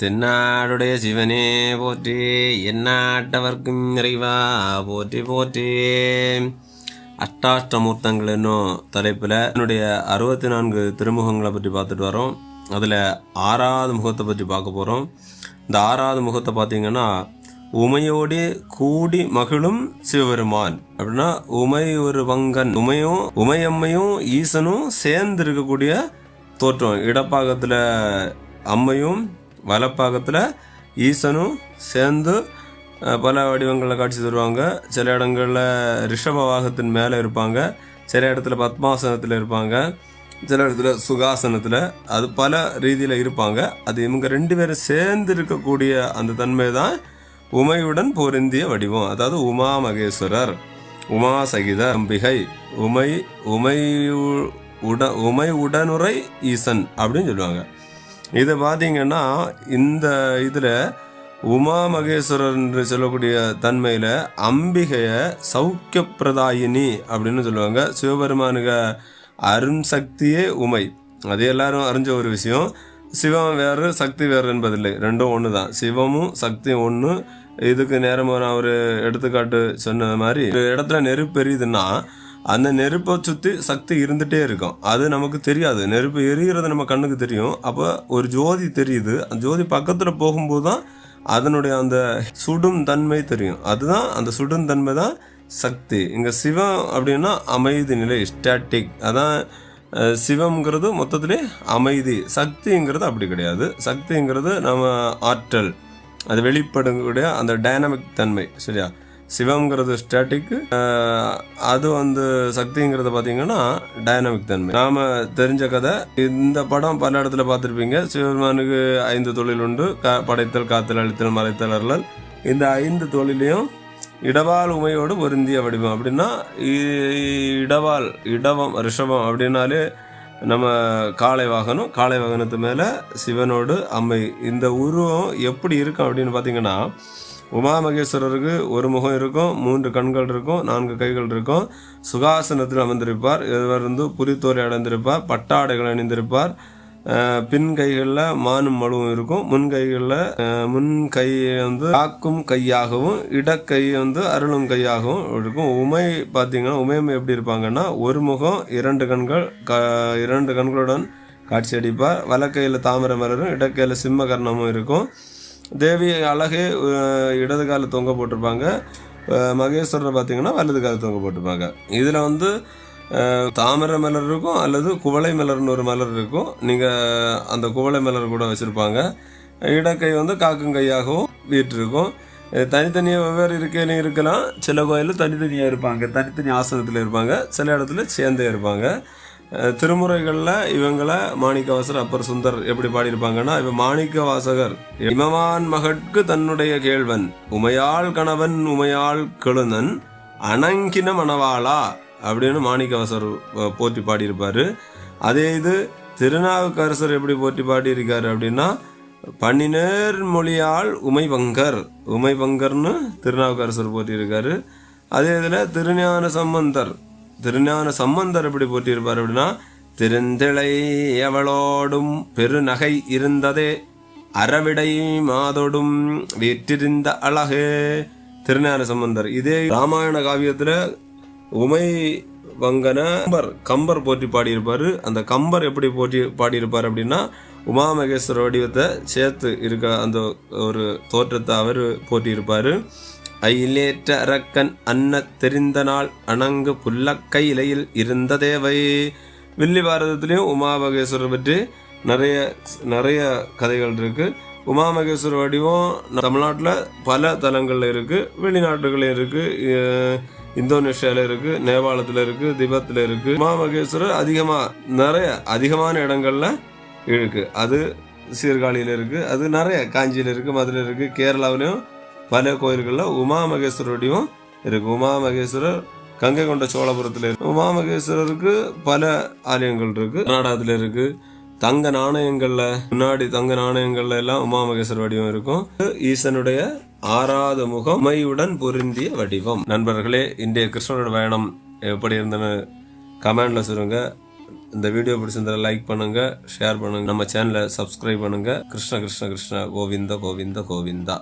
தென்னாடுடைய சிவனே போற்றி எந்நாட்டவர்க்கும் நிறைவா போற்றி போற்றி. அஷ்டாஷ்டமூர்த்தங்கள் என்னும் தலைப்பில் என்னுடைய அறுபத்தி நான்கு திருமுகங்களை பற்றி பார்த்துட்டு வரோம். அதில் ஆறாவது முகத்தை பற்றி பார்க்க போகிறோம் இந்த ஆறாவது முகத்தை பார்த்தீங்கன்னா உமையோடு கூடி மகிழும் சிவபெருமான். அப்படின்னா உமை ஒரு வங்கன் உமையும் உமையம்மையும் ஈசனும் சேர்ந்து இருக்கக்கூடிய தோற்றம். இடப்பாகத்தில் அம்மையும் வலப்பாகத்தில் ஈசனும் சேர்ந்து பல வடிவங்களில் காட்சி தருவாங்க. சில இடங்களில் ரிஷப வாகத்தின் மேலே இருப்பாங்க. சில இடத்துல பத்மாசனத்தில் இருப்பாங்க. சில இடத்துல சுகாசனத்தில் அது பல ரீதியில் இருப்பாங்க. அது இவங்க ரெண்டு பேரும் சேர்ந்து இருக்கக்கூடிய அந்த தன்மை தான் உமையுடன் பொருந்திய வடிவம். அதாவது உமா மகேஸ்வரர் உமா சகித அம்பிகை உமை உமை உட உமை உடனுரை ஈசன் அப்படின்னு சொல்லுவாங்க. இதை பார்த்தீங்கன்னா இந்த இதில் உமா மகேஸ்வரர் என்று சொல்லக்கூடிய தன்மையில் அம்பிகையை சௌக்கியப்பிரதாயினி அப்படின்னு சொல்லுவாங்க. சிவபெருமானுக அருண் சக்தியே உமை. அது எல்லாரும் அறிஞ்ச ஒரு விஷயம். சிவம் வேறு சக்தி வேறு என்பதில்லை. ரெண்டும் ஒன்று தான் சிவமும் சக்தியும் ஒன்று இதுக்கு நேரமாக நான் ஒரு எடுத்துக்காட்டு சொன்ன மாதிரி ஒரு இடத்துல நெருப்பு எரியுதுன்னா அந்த நெருப்பை சுற்றி சக்தி இருந்துகிட்டே இருக்கும். அது நமக்கு தெரியாது. நெருப்பு எரிகிறது நம்ம கண்ணுக்கு தெரியும். அப்போ ஒரு ஜோதி தெரியுது. அந்த ஜோதி பக்கத்தில் போகும்போது தான் அதனுடைய அந்த சுடும் தன்மை தெரியும். அதுதான் அந்த சுடும் தன்மை தான் சக்தி. இங்கே சிவம் அப்படின்னா அமைதி நிலை ஸ்டாட்டிக் அதான் சிவம்ங்கிறது மொத்தத்திலே அமைதி. சக்திங்கிறது அப்படி கிடையாது. சக்திங்கிறது நம்ம ஆற்றல். அது வெளிப்படக்கூடிய அந்த டைனமிக் தன்மை. சரியா? சிவம்ங்கிறது ஸ்டாட்டிக் அது வந்து சக்திங்கிறது பார்த்தீங்கன்னா டைனமிக் தன்மை. நாம தெரிஞ்ச கதை இந்த படம் பல இடத்துல பார்த்துருப்பீங்க. சிவபெருமானுக்கு ஐந்து தொழில் உண்டு. கா- படைத்தல் காத்தல் அழித்தல் மறைத்தல் அருளல். இந்த ஐந்து தொழிலையும் இடவால் உமையோடு பொருந்திய வடிவம். அப்படின்னா இடவால் இடவம் ரிஷபம் அப்படின்னாலே நம்ம காளை வாகனம் காளை வாகனத்து மேலே சிவனோடு அம்மை. இந்த உருவம் எப்படி இருக்கும் அப்படின்னு பார்த்தீங்கன்னா உமா மகேஸ்வரருக்கு ஒரு முகம் இருக்கும் மூன்று கண்கள் இருக்கும் நான்கு கைகள் இருக்கும். சுகாசனத்தில் அமர்ந்திருப்பார். இவர் வந்து புலித்தோலை அடைந்திருப்பார் பட்டாடைகள் அணிந்திருப்பார். பின் கைகளில் மானும் மழுவும் இருக்கும். முன் கைகளில் முன் கை வந்து காக்கும் கையாகவும் இடக்கை வந்து அருளும் கையாகவும் இருக்கும். உமை பார்த்தீங்கன்னா உமையம் எப்படி இருப்பாங்கன்னா ஒரு முகம் இரண்டு கண்கள் க இரண்டு கண்களுடன் காட்சி அடிப்பார் வலக்கையில் தாமரை மலரும் இடக்கையில் சிம்ம கர்ணமும் இருக்கும். தேவி அழகு இடது காலில் தொங்க போட்டிருப்பாங்க. மகேஸ்வரரை பார்த்தீங்கன்னா வலது காலில் தொங்க போட்டிருப்பாங்க. இதில் வந்து தாமரை மலர் இருக்கும் அல்லது குவளை மலர்னு ஒரு மலர் இருக்கும். நீங்கள் அந்த குவளை மலர் கூட வச்சுருப்பாங்க. இடக்கை வந்து காக்கும் கையாகவும் வீட்டிருக்கும் தனித்தனியாக வெவ்வேறு இருக்கையிலையும் இருக்கலாம். சில கோயிலில் தனித்தனியாக இருப்பாங்க. தனித்தனி ஆசனத்தில் இருப்பாங்க. சில இடத்துல சேர்ந்தே இருப்பாங்க. திருமுறைகளில் இவங்களை மாணிக்கவாசர் அப்பர் சுந்தர் எப்படி பாடியிருப்பாங்கன்னா இவன் மாணிக்கவாசகர். இமவான் மகட்கு தன்னுடைய கேள்வன் உமையாள் கணவன் உமையாள் கெழுனன் அணங்கின மணவாளா அப்படின்னு மாணிக்கவாசர் போற்றி பாடியிருப்பார். அதே இது திருநாவுக்கரசர் எப்படி போற்றி பாடியிருக்காரு அப்படின்னா பன்னினேர் மொழியால் உமைவங்கர் உமைவங்கர்னு திருநாவுக்கரசர் போற்றியிருக்காரு. அதே இதில் திருஞான சம்பந்தர் திருஞான சம்பந்தர் எப்படி போற்றியிருப்பார் அப்படின்னா திருந்திளை எவளோடும் பெருநகை இருந்ததே அறவிடை மாதோடும் வீற்றிருந்த அழகே. திருஞான சம்பந்தர். இதே ராமாயண காவியத்துல உமை வங்கன கம்பர் கம்பர் போற்றி பாடியிருப்பார். அந்த கம்பர் எப்படி போற்றி பாடியிருப்பார் அப்படின்னா உமா மகேஸ்வர வடிவத்தை சேர்த்து இருக்க அந்த ஒரு தோற்றத்தை அவர் போற்றியிருப்பாரு. அயிலேற்ற அரக்கன் அன்ன தெரிந்த நாள் அணங்கு புல்லக்கை இலையில் இருந்த தேவை. வில்லி பாரதத்திலையும் உமா மகேஸ்வரர் பற்றி நிறைய நிறைய கதைகள் இருக்கு. உமா மகேஸ்வரர் வடிவம் தமிழ்நாட்டில் பல தலங்களில் இருக்கு. வெளிநாட்டுகளில் இருக்கு. அஹ் இந்தோனேஷியாவில் இருக்கு. நேபாளத்தில் இருக்கு. திபத்தில் இருக்கு. உமா மகேஸ்வரர் அதிகமாக நிறைய அதிகமான இடங்கள்ல இருக்கு. அது சீர்காழியில் இருக்கு. அது நிறைய காஞ்சியில் இருக்கு மதுரையில் இருக்கு கேரளாவிலையும் பல கோயில்களில் உமா மகேஸ்வரர் இருக்கு. உமா மகேஸ்வரர் கங்கை கொண்ட சோழபுரத்தில் இருக்கு. உமா மகேஸ்வரருக்கு பல ஆலயங்கள் இருக்கு. கர்நாடகத்தில் இருக்கு. தங்க நாணயங்கள்ல முன்னாடி தங்க நாணயங்கள்ல எல்லாம் உமா மகேஸ்வர வடிவம் இருக்கும். ஈசனுடைய ஆறாவது முகம் உமையுடன் பொருந்திய வடிவம். நண்பர்களே இன்றைய கிருஷ்ணனோட பயணம் எப்படி இருந்தன்னு கமெண்ட்ல சொல்லுங்க. இந்த வீடியோ பிடிச்சிருந்தா லைக் பண்ணுங்க ஷேர் பண்ணுங்க. நம்ம சேனலை சப்ஸ்கிரைப் பண்ணுங்க. கிருஷ்ண கிருஷ்ண கிருஷ்ண கோவிந்த கோவிந்த கோவிந்தா.